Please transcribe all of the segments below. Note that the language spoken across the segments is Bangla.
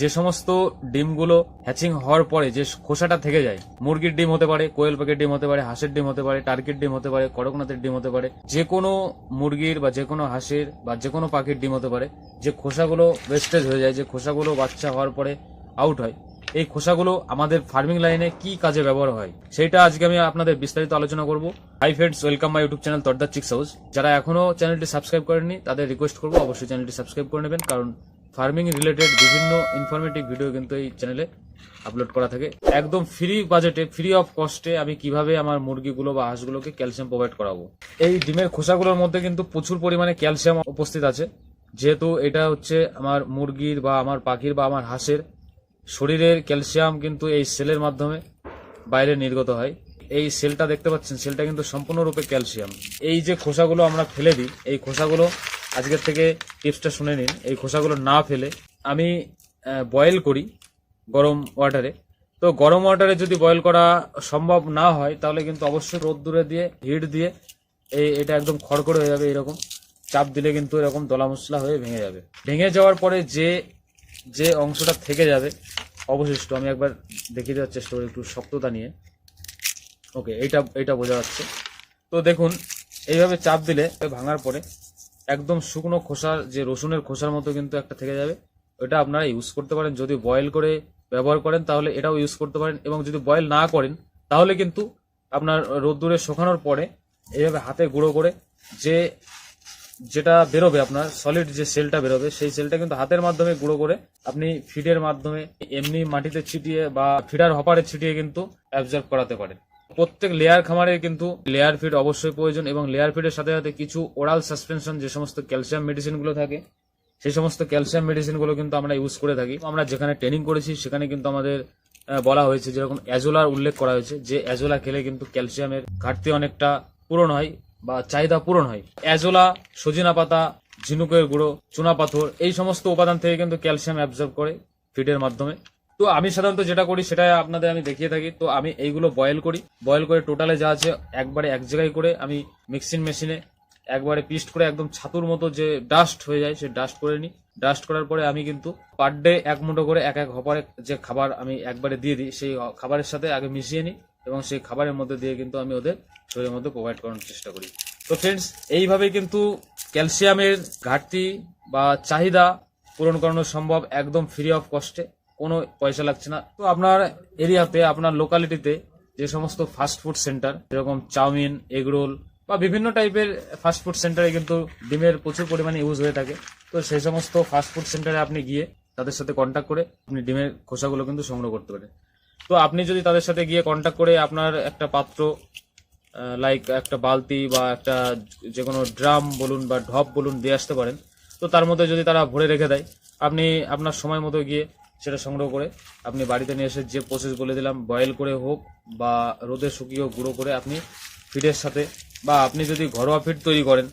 যে সমস্ত ডিমগুলো হ্যাচিং হওয়ার পরে যে খোসাটা থেকে যায়, মুরগির ডিম হতে পারে, কোয়েল পাখির ডিম হতে পারে, হাঁসের ডিম হতে পারে, টার্কির ডিম হতে পারে করকনাথের ডিম হতে পারে, যে কোনো মুরগির বা যে কোনো হাঁসের বা যে কোনো পাখির ডিম হতে পারে, যে খোসাগুলো ওয়েস্টেজ হয়ে যায়, যে খোসাগুলো বাচ্চা হওয়ার পরে আউট হয়, এই খোসাগুলো আমাদের ফার্মিং লাইনে কি কাজে ব্যবহার হয় সেটা আজকে আমি আপনাদের বিস্তারিত আলোচনা করব। Hi friends welcome my YouTube channel তর্দার chicks house যারা এখনও চ্যানেলটি সাবস্ক্রাইব করেননি, তাদের রিকোয়েস্ট করব অবশ্যই চ্যানেলটি সাবস্ক্রাইব করে নেবেন, কারণ ফার্মিং রিলেটেড বিভিন্ন ইনফরমেটিভ ভিডিও কিন্তু এই চ্যানেলে আপলোড করা থাকে। একদম ফ্রি বাজেটে ফ্রি অফ কস্টে আমি কীভাবে আমার মুরগিগুলো বা হাঁসগুলোকে ক্যালসিয়াম প্রোভাইড করাবো। এই ডিমের খোসাগুলোর মধ্যে কিন্তু প্রচুর পরিমাণে ক্যালসিয়াম উপস্থিত আছে। যেহেতু এটা হচ্ছে আমার মুরগির বা আমার পাখির বা আমার হাঁসের শরীরের ক্যালসিয়াম কিন্তু এই সেলের মাধ্যমে বাইরে নির্গত হয়। এই সেলটা দেখতে পাচ্ছেন সেলটা কিন্তু সম্পূর্ণরূপে ক্যালসিয়াম এই যে খোসাগুলো আমরা ফেলে দিই, এই খোসাগুলো আজকের থেকে টিপসটা শুনে নিন। এই খোসাগুলো না ফেলে। আমি বয়েল করি গরম ওয়াটারে তো গরম ওয়াটারে যদি বয়েল করা সম্ভব না হয়, তাহলে কিন্তু অবশ্যই রোদ্দুরে দিয়ে হিট দিয়ে এই এটা একদম খড়খড় হয়ে যাবে এরকম। চাপ দিলে কিন্তু এরকম দলা মশলা হয়ে ভেঙে যাবে। ভেঙে যাওয়ার পরে যে যে অংশটা থেকে যাবে, অবশিষ্ট, আমি একবার দেখিয়ে দেওয়ার চেষ্টা করি একটু শক্ততা নিয়ে। ওকে এইটা এইটা বোঝা যাচ্ছে। তো দেখুন, এইভাবে চাপ দিলে ভাঙার পরে একদম শুকনো খোসার যে রসুনের খোসার মতো কিন্তু একটা থেকে যাবে। ওটা আপনারা ইউজ করতে পারেন। যদি বয়েল করে ব্যবহার করেন, তাহলে এটাও ইউজ করতে পারেন। এবং যদি বয়েল না করেন, তাহলে কিন্তু আপনার রোদ্দুরে শোকানোর পরে এইভাবে হাতে গুঁড়ো করে যে, যেটা বেরোবে আপনার সলিড যে সেলটা বেরোবে, সেই সেলটা কিন্তু হাতের মাধ্যমে গুঁড়ো করে আপনি ফিডের মাধ্যমে এমনি মাটিতে ছিটিয়ে বা ফিডার হপারে ছিটিয়ে কিন্তু অ্যাবজর্ব করাতে পারেন। প্রত্যেক লেয়ার খামারে কিন্তু লেয়ার ফিড অবশ্যই প্রয়োজন এবং লেয়ার ফিডের সাথে সাথে কিছু ওরাল সাসপেনশন যে সমস্ত ক্যালসিয়াম মেডিসিনগুলো থাকে, সেই সমস্ত ক্যালসিয়াম মেডিসিনগুলো কিন্তু আমরা ইউজ করে থাকি। আমরা যেখানে ট্রেনিং করেছি, সেখানে কিন্তু আমাদের বলা হয়েছে যেরকম অ্যাজোলার উল্লেখ করা হয়েছে, যে অ্যাজোলা খেলে কিন্তু ক্যালসিয়ামের ঘাটতি অনেকটা পূরণ হয় বা চাহিদা পূরণ হয়। অ্যাজোলা সজিনা পাতা, ঝিনুকের গুঁড়ো, চুনা পাথর, এই সমস্ত উপাদান থেকে কিন্তু ক্যালসিয়াম অ্যাবজর্ব করে ফিডের মাধ্যমে। তো আমি সাধারণত যেটা করি সেটা আপনাদের আমি দেখিয়ে থাকি। তো আমি এইগুলো বয়েল করি। বয়েল করে টোটালে যা আছে একবারে এক জায়গায় করে আমি মিক্সিং মেশিনে একবারে পিস্ট করে একদম ছাতুর মতো যে ডাস্ট হয়ে যায়, সে ডাস্ট করে নিই। ডাস্ট করার পরে আমি কিন্তু পার ডে এক মুঠো করে এক এক হপারে যে খাবার আমি একবারে দিয়ে দিই, সেই খাবারের সাথে আগে মিশিয়ে নিই এবং সেই খাবারের মধ্যে দিয়ে কিন্তু আমি ওদের শরীরের মধ্যে প্রোভাইড করানোর চেষ্টা করি। তো ফ্রেন্ডস এইভাবে কিন্তু ক্যালসিয়ামের ঘাটতি বা চাহিদা পূরণ করানো সম্ভব একদম ফ্রি অফ কস্টে কোনো পয়সা লাগছে না। তো আপনার এরিয়াতে, আপনার লোকালিটিতে যে সমস্ত ফাস্ট ফুড সেন্টার যেরকম চাউমিন এগরোল বা বিভিন্ন টাইপের ফাস্ট ফুড সেন্টারে কিন্তু ডিমের প্রচুর পরিমাণে ইউজ হয়ে থাকে। তো সেই সমস্ত ফাস্ট ফুড সেন্টারে আপনি গিয়ে তাদের সাথে কন্ট্যাক্ট করে আপনি ডিমের খোসাগুলো কিন্তু সংগ্রহ করতে পারেন। তো আপনি যদি তাদের সাথে গিয়ে কন্ট্যাক্ট করে আপনার একটা পাত্র লাইক একটা বালতি বা একটা যে কোনো ড্রাম বলুন বা ঢপ বলুন দিয়ে আসতে পারেন। তো তার মধ্যে যদি তারা ভরে রেখে দেয়, আপনি আপনার সময় মতো গিয়ে সেটা সংগ্রহ করে আপনি বাড়িতে নিয়ে এসে যে প্রসেস বলে দিলাম বয়েল করে হোক বা রোদে শুকিয়ে গুঁড়ো করে আপনি ফিডের সাথে বা আপনি যদি ঘরোয়া ফিড তৈরি করেন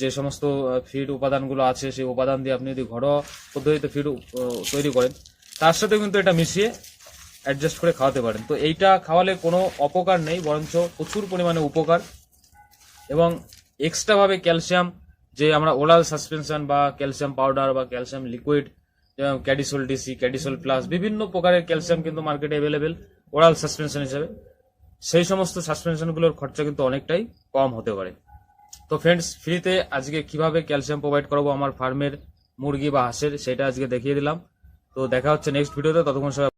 যে সমস্ত ফিড উপাদানগুলো আছে সেই উপাদান দিয়ে আপনি যদি ঘরোয়া পদ্ধতিতে ফিড তৈরি করেন, তার সাথে কিন্তু এটা মিশিয়ে অ্যাডজাস্ট করে খাওয়াতে পারেন। তো এইটা খাওয়ালে কোনো অপকার নেই, বরঞ্চ প্রচুর পরিমাণে উপকার এবং এক্সট্রাভাবে ক্যালসিয়াম যে আমরা ওরাল সাসপেনশন বা ক্যালসিয়াম পাউডার বা ক্যালসিয়াম লিকুইড যেমন ক্যাডিসোল ডিসি, ক্যাডিসোল প্লাস, বিভিন্ন প্রকারের ক্যালসিয়াম কিন্তু মার্কেটে অ্যাভেলেবেল ওরাল সাসপেনশন হিসেবে। সেই সমস্ত সাসপেনশনগুলোর খরচা কিন্তু অনেকটাই কম হতে পারে। তো ফ্রেন্ডস ফ্রিতে আজকে কীভাবে ক্যালসিয়াম প্রোভাইড করব আমার ফার্মের মুরগি বা হাঁসের, সেটা আজকে দেখিয়ে দিলাম। তো দেখা হচ্ছে নেক্সট ভিডিওতে ততক্ষণ সবাই